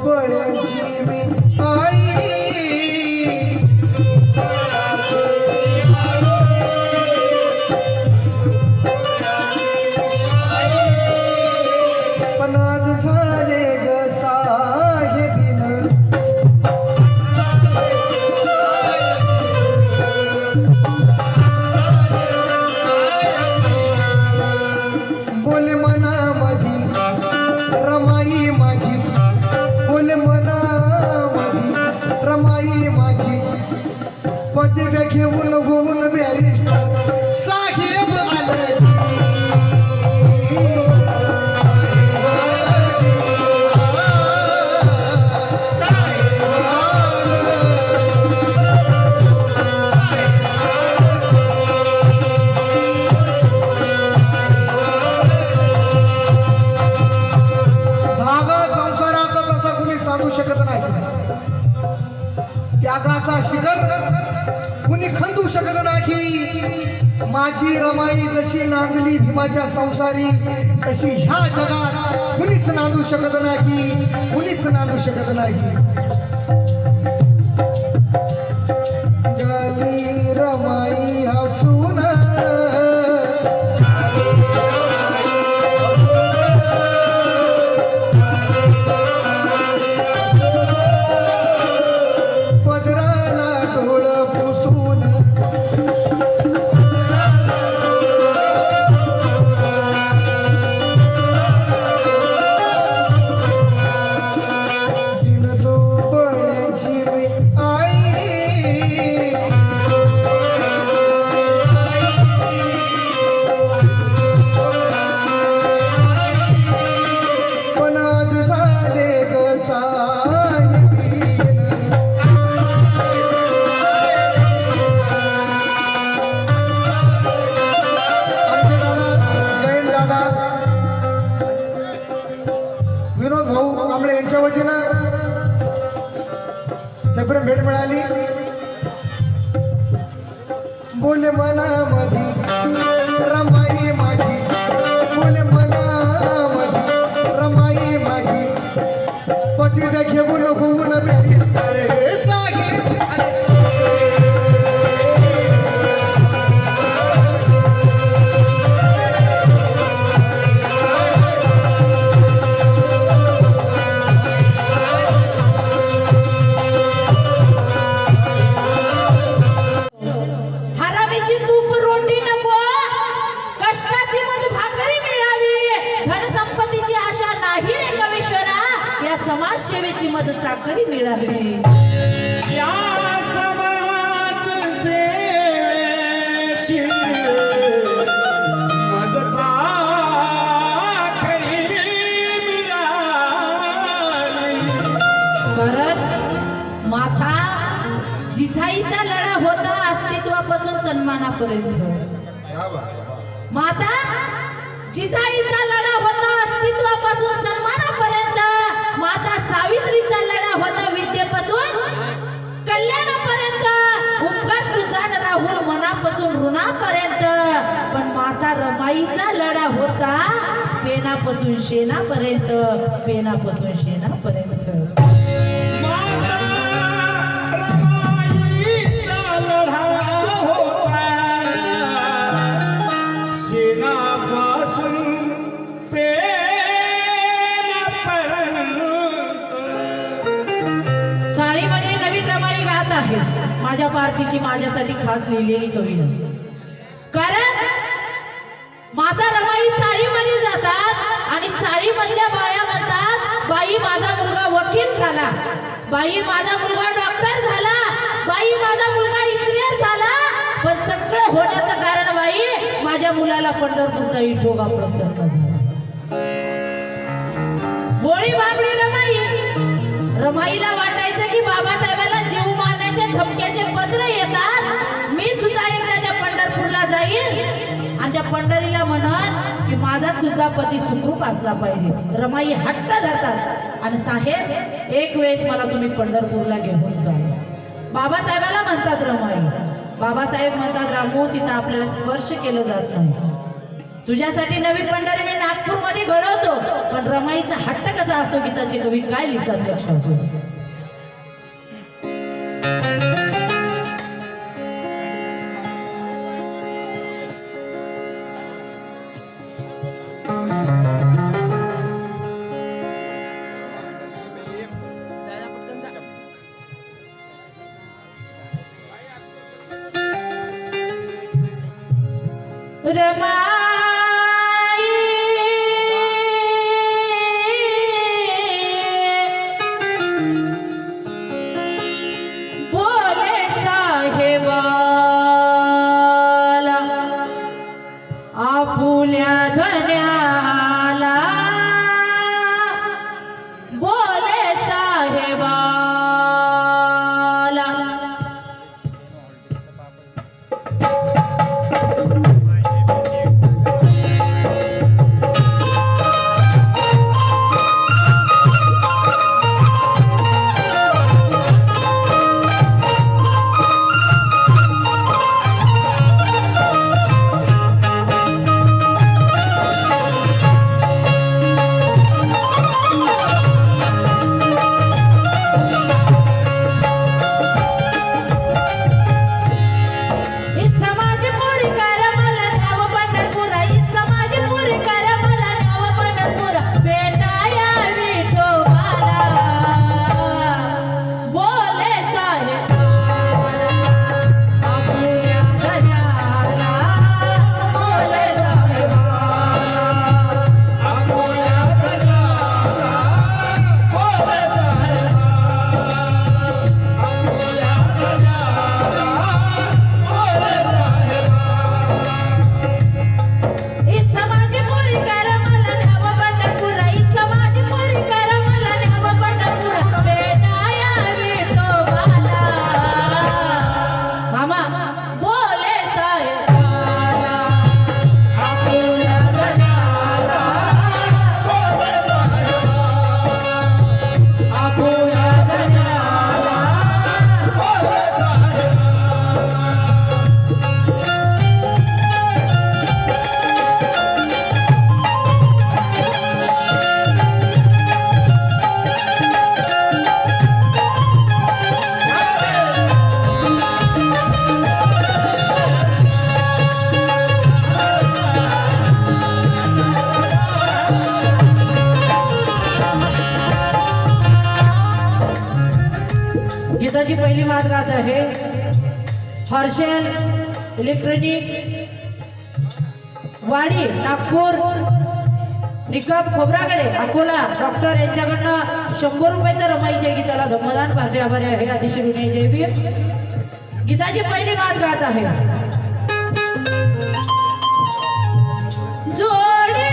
अपने जीवित आए रागाचा शिखर कुणी खंदू शकत नाही. माझी रमाई जशी नांदली भीमाच्या संसारी तशी ह्या जगात कुणीच नांदू शकत नाही. कुणीच नांदू शकत नाही. सगळं भेट मिळाली. बोल मना मधी रमाई माझी. बोल मना मधी रमाई माझी. पती घेऊन होऊन समाजसेवेची मज चाकरी मिळावी. या माथा जिजाईचा लढा होता अस्तित्वापासून सन्मानापर्यंत. माता जिजाईचा लढा होता अस्तित्वापासून सन्मानापर्यंत. सावित्रीचा लढा होता विद्येपासून कल्याणापर्यंत. उपकार तुझा न राहुल मनापासून ऋणापर्यंत. पण माता रमाईचा लढा होता पेनापासून शेणापर्यंत पेनापासून शेणापर्यंत. आहे. माझ्या पार्टीची माझ्यासाठी खास लिहिलेली कविता. कारण माता रमाई चाळीमध्ये जातात आणि चाळीमधल्या बाया म्हणतात बाई माझा मुलगा वकील झाला. बाई माझा मुलगा डॉक्टर झाला. बाई माझा मुलगा इंजिनियर झाला. पण सगळं होण्याचं कारण बाई माझ्या मुलाला पंढरपूरचा विठोबा प्रसन्न झाला. होळी बाबडी रमाई. रमाईला वाटायचं की बाबासाहेब मारण्याचे धमक्याचे पत्र येतात. मी सुद्धा एकदा त्या पंढरपूरला जाईल आणि त्या पंढरीला म्हणन की माझा सुद्धा पती सुखरूप असला पाहिजे. रमाई हट्ट धरतात. आणि साहेब एक वेळेस मला तुम्ही पंढरपूरला घेऊन जा. बाबासाहेबाला म्हणतात रमाई. बाबासाहेब म्हणतात रामू तिथं आपल्याला स्पर्श केलं जात नाही. तुझ्यासाठी नवी पंढरी मी नागपूरमध्ये घडवतो. पण रमाईचा हट्ट कसा असतो गीताचे कवी काय लिहितात लक्षात असू रमाई याद आहे. हर्षेल इलेक्ट्रॉनिक. वाडी नागपूर. निकम खोबराकडे अकोला. डॉक्टर यांच्याकडनं शंभर रुपयाचं रमाईच्या गीताला धम्मदान पार्टी आभारी आहे. अतिशय ऋणे जयवीर गीताची पहिली मात गात आहे. जोडी